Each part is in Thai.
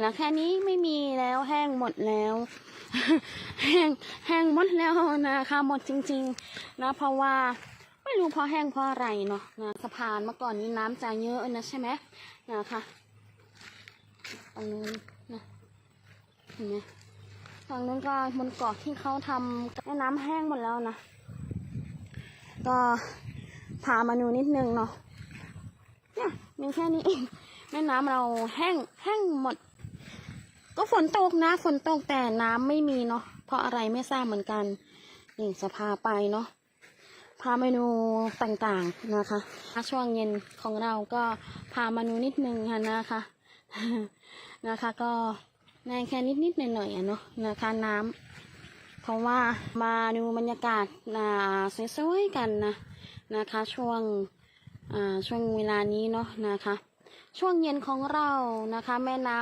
แล้วแค่นี้ไม่มีแล้วแห้งหมดแล้ว แห้งแห้งหมดแล้วนะคะหมดจริง ๆ นะเพราะว่าไม่รู้เพราะแห้งเพราะอะไรเนาะนะสะพานเมื่อก่อนนี้น้ำจะเยอะนะใช่ไหมนะคะตรงนู้นนะเห็นไหมทางนู้นก็บนเกาะที่เขาทำแม่น้ำแห้งหมดแล้วนะก็พามาดูนิดนึงเนาะเนี่ยมีแค่นี้เองแม่น้ำเราแห้งแห้งหมด ก็ฝนตกนะฝนตกแต่น้ำไม่มีเนาะเพราะอะไรไม่ทราบเหมือนกัน นี่จะพาไปเนาะพาเมนูต่างๆนะคะช่วงเย็นของเราก็พามาดูนิดนึงนะคะนะคะ ก็ในแค่นิดๆหน่อยๆเนาะนะคะน้ำเพราะว่ามาดูบรรยากาศอ่าสวยๆกันนะนะคะ ช่วงอ่าช่วงเวลานี้เนาะนะคะ ช่วงเย็นของเรานะคะ แม่น้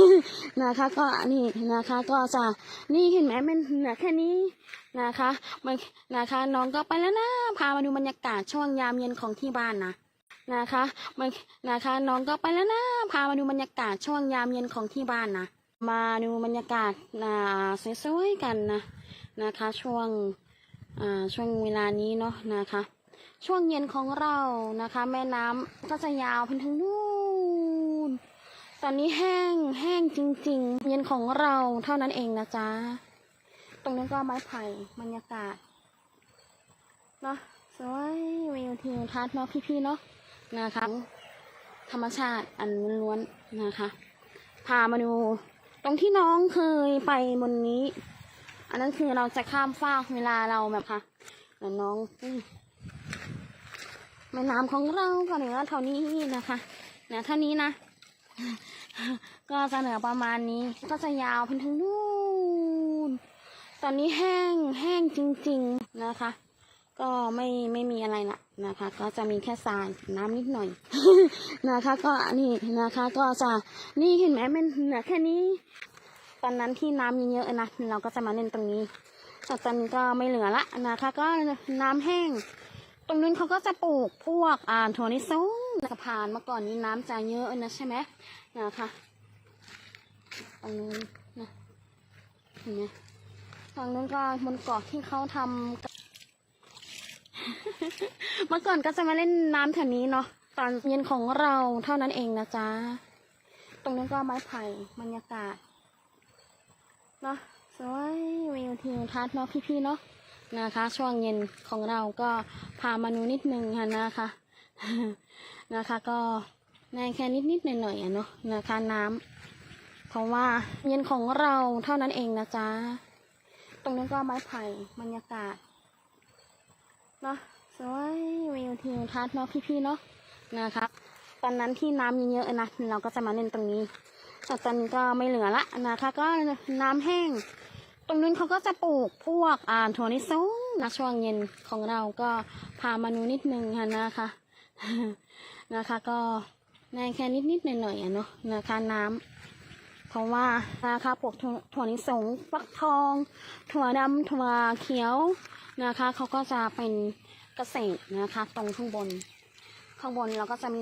ำนะคะ ก็นี่นะคะ ก็จะนี่เห็นไหมมันเหลือแค่นี้นะคะมันนะคะน้องก็ไปแล้วนะพามาดูบรรยากาศช่วงยามเย็นของที่บ้านนะนะคะมันนะคะน้องก็ไปแล้วนะพามาดูบรรยากาศช่วงยามเย็นของที่บ้านนะมาดูบรรยากาศอ่าสวยๆกันนะนะคะ ช่วงอ่าช่วงเวลานี้เนาะนะคะ ช่วงเย็นของเรานะคะ แม่น้ำก็จะยาวไปถึงนู่น ตอนนี้แห้งแห้งจริง ๆ เย็นของเราเท่านั้นเองนะจ๊ะ ตรงนั้ก็ไม้ไผ่บรรยากาศเนาะสวยวิวทิวทัศน์เนาะพี่ๆเนาะนะคะธรรมชาติอันล้วนๆนะคะ พามาดูตรงที่น้องเคยไปบนนี้ อันนั้นคือเราจะข้ามฟากเวลาเราแบบค่ะแล้วน้องแม่น้ำของเราก็เหนือเท่านี้นะคะเหนือเท่านี้นะ ก็เหนือประมาณนี้ก็จะยาวไปถึงนู่นตอนนี้แห้งแห้งจริง ๆนะคะ ก็ไม่ไม่มีอะไรละนะคะ ก็จะมีแค่ทรายน้ำนิดหน่อยนะคะ ก็นี่นะคะ ก็จะนี่เห็นไหมมันเหลือแค่นี้ตอนนั้นที่น้ำเยอะๆนะเราก็จะมาเล่นตรงนี้แต่ตอนนี้ก็ไม่เหลือละนะคะ ก็น้ำแห้ง ตรงนู้นเขาก็จะปลูกพวกอ่าถั่วลิสง สะพานเมื่อก่อนนี้น้ำจะเยอะนะใช่ไหมนะคะตรงนู้นนะเห็นไหมทางนู้นก็บนเกาะที่เขาทำเมื่อก่อนก็จะมาเล่นน้ำแถวนี้เนาะตอนเย็นของเราเท่านั้นเองนะจ๊ะ ตรงนู้นก็ไม้ไผ่บรรยากาศเนาะสวยวิวทิวทัศน์เนาะพี่ๆเนาะนะคะ ช่วงเย็นของเราก็พามาดูนิดนึงค่ะนะคะ นะคะ ก็ในแค่นิดๆหน่อยหน่ะเนาะนะคะน้ำเพราะว่าเย็นของเราเท่านั้นเองนะจ๊ะตรงนั้นก็ไม้ไผ่บรรยากาศเนาะสวยวิวทิวทัศน์เนาะพี่ๆเนาะนะคะตอนนั้นที่น้ำเยอะๆนะเราก็จะมาเล่นตรงนี้แต่ตอนนี้ก็ไม่เหลือละนะคะ ก็น้ำแห้ง ตรงนู้นเขาก็จะปลูกพวกอ่าถั่วลิสงนะช่วงเย็นของเราก็พามาดูนิดนึงค่ะนะคะ นะคะ ก็ในแค่นิดๆหน่อยหน่ะเนาะนะคะน้ำเพราะว่านะคะปลูกถั่วถั่วลิสงฟักทอง ถั่วดำถั่วเขียวนะคะเขาก็จะเป็นเกษตรนะคะ ตรงข้างบน ข้างบนเราก็จะมี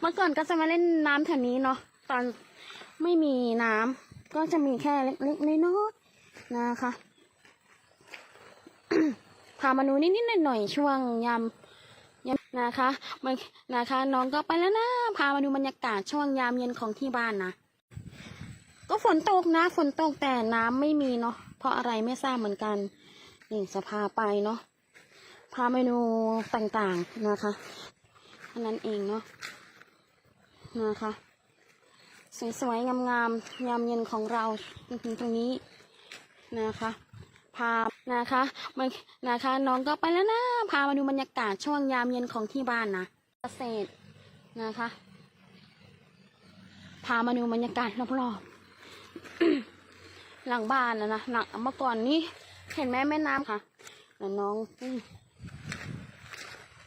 เมื่อก่อนก็จะมาเล่นน้ำแถวนี้เนาะตอนไม่มีน้ำก็จะมีแค่เล็กๆน้อยๆนะคะ พามาดูนิดๆหน่อยๆช่วงยามยามนะคะมันนะคะ น้องก็ไปแล้วนะพามาดูบรรยากาศช่วงยามเย็นของที่บ้านนะก็ฝนตกนะฝนตกแต่น้ำไม่มีเนาะเพราะอะไรไม่ทราบเหมือนกันนี่จะพาไปเนาะพาเมนูต่างๆนะคะอันนั้นเองเนาะนะคะ สวยๆงามๆยามเย็นของเราตรงนี้นะคะ พานะคะมันนะคะน้องก็ไปแล้วนะ พามาดูบรรยากาศช่วงยามเย็นของที่บ้านนะเกษตรนะคะ พามาดูบรรยากาศรอบๆหลังบ้านนะนะหลังเมื่อก่อนนี้เห็นไหมแม่น้ำค่ะแล้วน้อง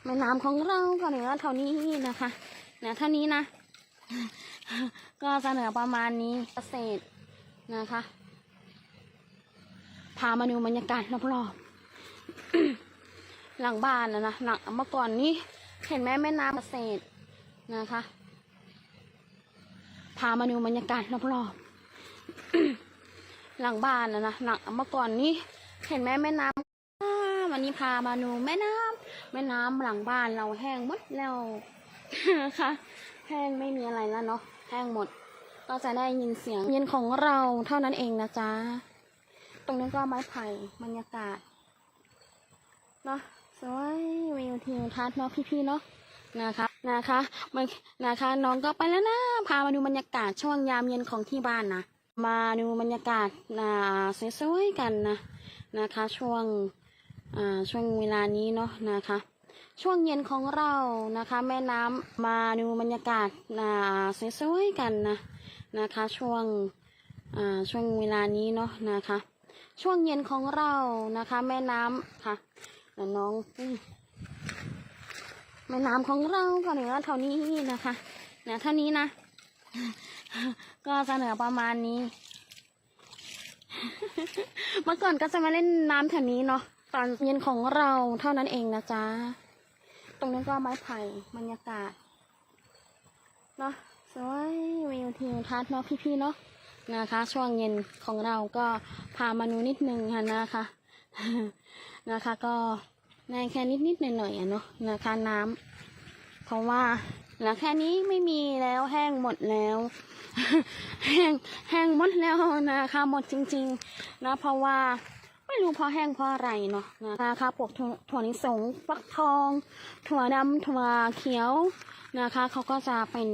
แม่น้ำของเราก็เหนือเท่านี้นะคะเหนือเท่านี้นะ ก็เหนือประมาณนี้เกษตรนะคะ พามาดูบรรยากาศรอบๆหลังบ้านนะนะหลังเมื่อก่อนนี้เห็นไหมแม่น้ำเกษตรนะคะ พามาดูบรรยากาศรอบๆหลังบ้านนะนะหลังเมื่อก่อนนี้เห็นไหมแม่น้ำวันนี้พามาดูแม่น้ำแม่น้ำหลังบ้านเราแห้งหมดแล้วนะคะแห้งไม่มีอะไรแล้วเนาะแห้งหมด ก็จะได้ยินเสียงเย็นของเราเท่านั้นเองนะจ๊ะ ตรงนี้ก็ไม้ไผ่บรรยากาศเนาะสวยวิวทิวทัศน์เนาะพี่ๆเนาะนะคะนะคะมันนะคะน้องก็ไปแล้วนะพามาดูบรรยากาศช่วงยามเย็นของที่บ้านนะมาดูบรรยากาศนะสวยๆกันนะนะคะ ช่วงอ่าช่วงเวลานี้เนาะนะคะ ช่วงเย็นของเรานะคะ แม่น้ำมาดูบรรยากาศนะสวยๆกันนะนะคะ ช่วงอ่าช่วงเวลานี้เนาะนะคะ ช่วงเย็นของเรานะคะ แม่น้ำค่ะน้องแม่น้ำของเราก็เหนือเท่านี้นะคะเนี่ยเท่านี้นะ ก็เสนอประมาณนี้ เมื่อก่อนก็จะมาเล่นน้ำแถวนี้เนาะตอนเย็นของเราเท่านั้นเองนะจ๊ะ ตรงนี้ก็ไม้ไผ่บรรยากาศเนาะสวยวิวทิวทัศน์เนาะพี่ๆเนาะ นะคะ ช่วงเย็นของเราก็พามาดูนิดนึงค่ะนะคะ นะคะก็ในแค่นิดนิดหน่อยหน่อยอะเนาะนะคะน้ำเพราะว่าหลังแค่นี้ไม่มีแล้วแห้งหมดแล้วแห้งแห้งหมดแล้วนะคะหมดจริงๆนะเพราะว่าไม่รู้เพราะแห้งเพราะอะไรเนาะนะคะพวกถั่วถั่วลิสงฟักทอง ถั่วดำถั่วเขียวนะคะเขาก็จะเป็น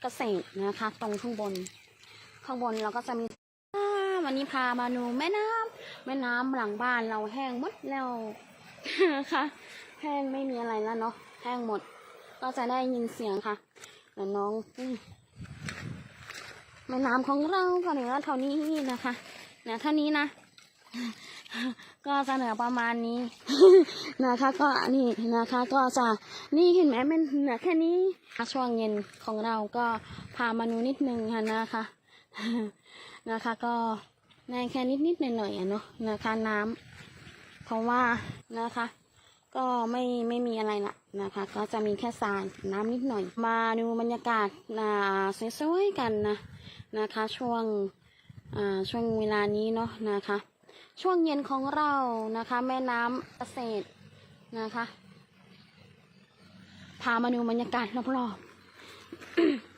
เกษตรนะคะ ตรงข้างบน ข้างบนเราก็จะมีวันนี้พามาดูแม่น้ำแม่น้ำหลังบ้านเราแห้งหมดแล้วนะคะแห้งไม่มีอะไรแล้วเนาะแห้งหมด ก็จะได้ยินเสียงค่ะแล้วน้องแม่น้ำของเราก็เหนือเท่านี้นะคะเนี่ยเท่านี้นะก็เสนอประมาณนี้นะคะ ก็นี่นะคะ ก็จะนี่เห็นไหมมันเหลือแค่นี้ช่วงเย็นของเราก็พามาดูนิดนึงค่ะนะคะ นะคะ ก็ในแค่นิดนิดๆหน่อยหน่อยๆอะเนาะนะคะน้ำเพราะว่านะคะ ก็ไม่ไม่มีอะไรละนะคะ ก็จะมีแค่ทรายน้ำนิดหน่อย มาดูบรรยากาศอ่าสวยๆกันนะนะคะ ช่วงอ่าช่วงเวลานี้เนาะนะคะ ช่วงเย็นของเรานะคะ แม่น้ำเกษตรนะคะพามาดูบรรยากาศรอบๆ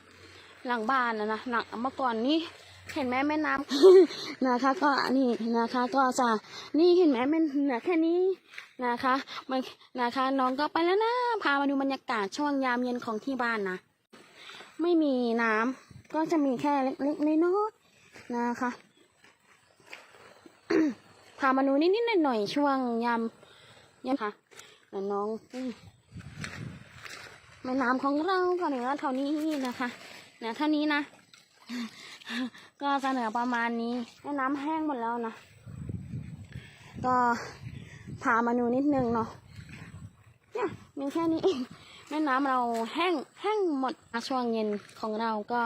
หลังบ้านนะนะหลังเมื่อก่อนนี้เห็นไหมแม่น้ำนะคะ ก็นี่นะคะก็จะนี่เห็นไหมแมันเหลือแค่นี้นะคะมันนะคะน้องก็ไปแล้วนะพามาดูบรรยากาศช่วงยามเย็นของที่บ้านนะไม่มีน้ำก็จะมีแค่เล็กๆน้อยๆนะคะพามาดูนิดๆหน่อยๆช่วงยามยามค่ะแล้วน้องแม่น้ำของเราก็เหนือเท่านี้นะคะ เนี่ยเท่านี้นะ ก็เสนอประมาณนี้แม่น้ำแห้งหมดแล้วนะ ก็พามาดูนิดนึงเนาะเนี่ยมีแค่นี้เองแม่น้ำเราแห้งแห้งหมดช่วงเย็นของเราก็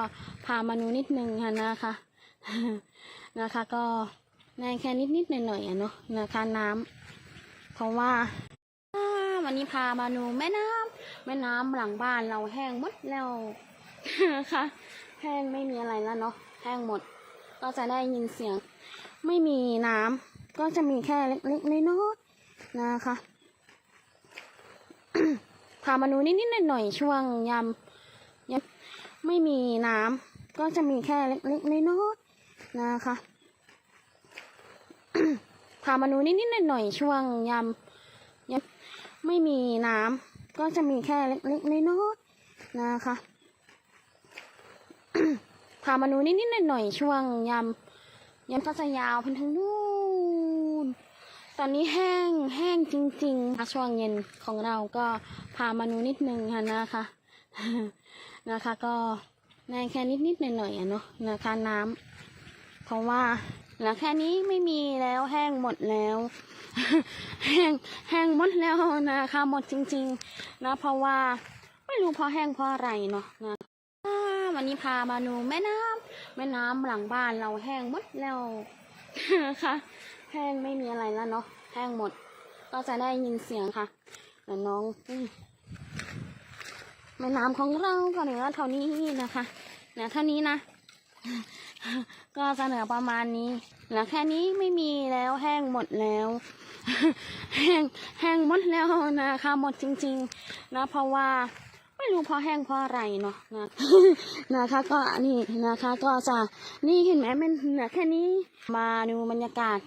พามาดูนิดนึงค่ะนะคะนะคะก็ในแค่นิดนิดหน่อยหน่อยๆเนาะนะคะน้ำเพราะว่าอ่าวันนี้พามาดูแม่น้ำแม่น้ำหลังบ้านเราแห้งหมดแล้ว นะคะแห้งไม่มีอะไรแล้วเนาะแห้งหมด ก็จะได้ยินเสียง ไม่มีน้ำก็จะมีแค่เล็กๆน้อยๆนะคะพามาดูนิดๆหน่อยๆช่วงยามยามไม่มีน้ำก็จะมีแค่เล็กๆน้อยๆนะคะพามาดูนิดๆหน่อยๆช่วงยามยามไม่มีน้ำก็จะมีแค่เล็กๆน้อยๆนะคะ พามาดูนิดๆหน่อยๆช่วงยามยามก็จะยาวพันทั้งนู่นตอนนี้แห้งแห้งจริงๆค่ะช่วงเย็นของเราก็พามาดูนิดนึงค่ะนะคะนะคะ ก็ในแค่นิดๆหน่อยๆอะเนาะนะคะน้ำเพราะว่าหลังแค่นี้ไม่มีแล้วแห้งหมดแล้ว แห้งแห้งหมดแล้วนะคะหมดจริง ๆ นะ เพราะว่าไม่รู้เพราะแห้งเพราะอะไรเนาะนะ วันนี้พามาดูแม่น้ำแม่น้ำหลังบ้านเราแห้งหมดแล้วนะคะแห้งไม่มีอะไรแล้วเนาะแห้งหมด ก็จะได้ยินเสียงค่ะแล้วน้องอแม่น้ำของเราก็เหนือเท่านี้นะคะนะเท่านี้นะ ก็เสนอประมาณนี้เหลือแค่นี้ไม่มีแล้วแห้งหมดแล้วแห้งแห้งหมดแล้วนะคะหมดจริง ๆ นะเพราะว่า ไม่รู้เพราะแห้งเพราะอะไรเนาะนะนะคะก็นี่นะคะก็จะนี่เห็นไหมมันเหลือแค่นี้มาดูบรรยากาศ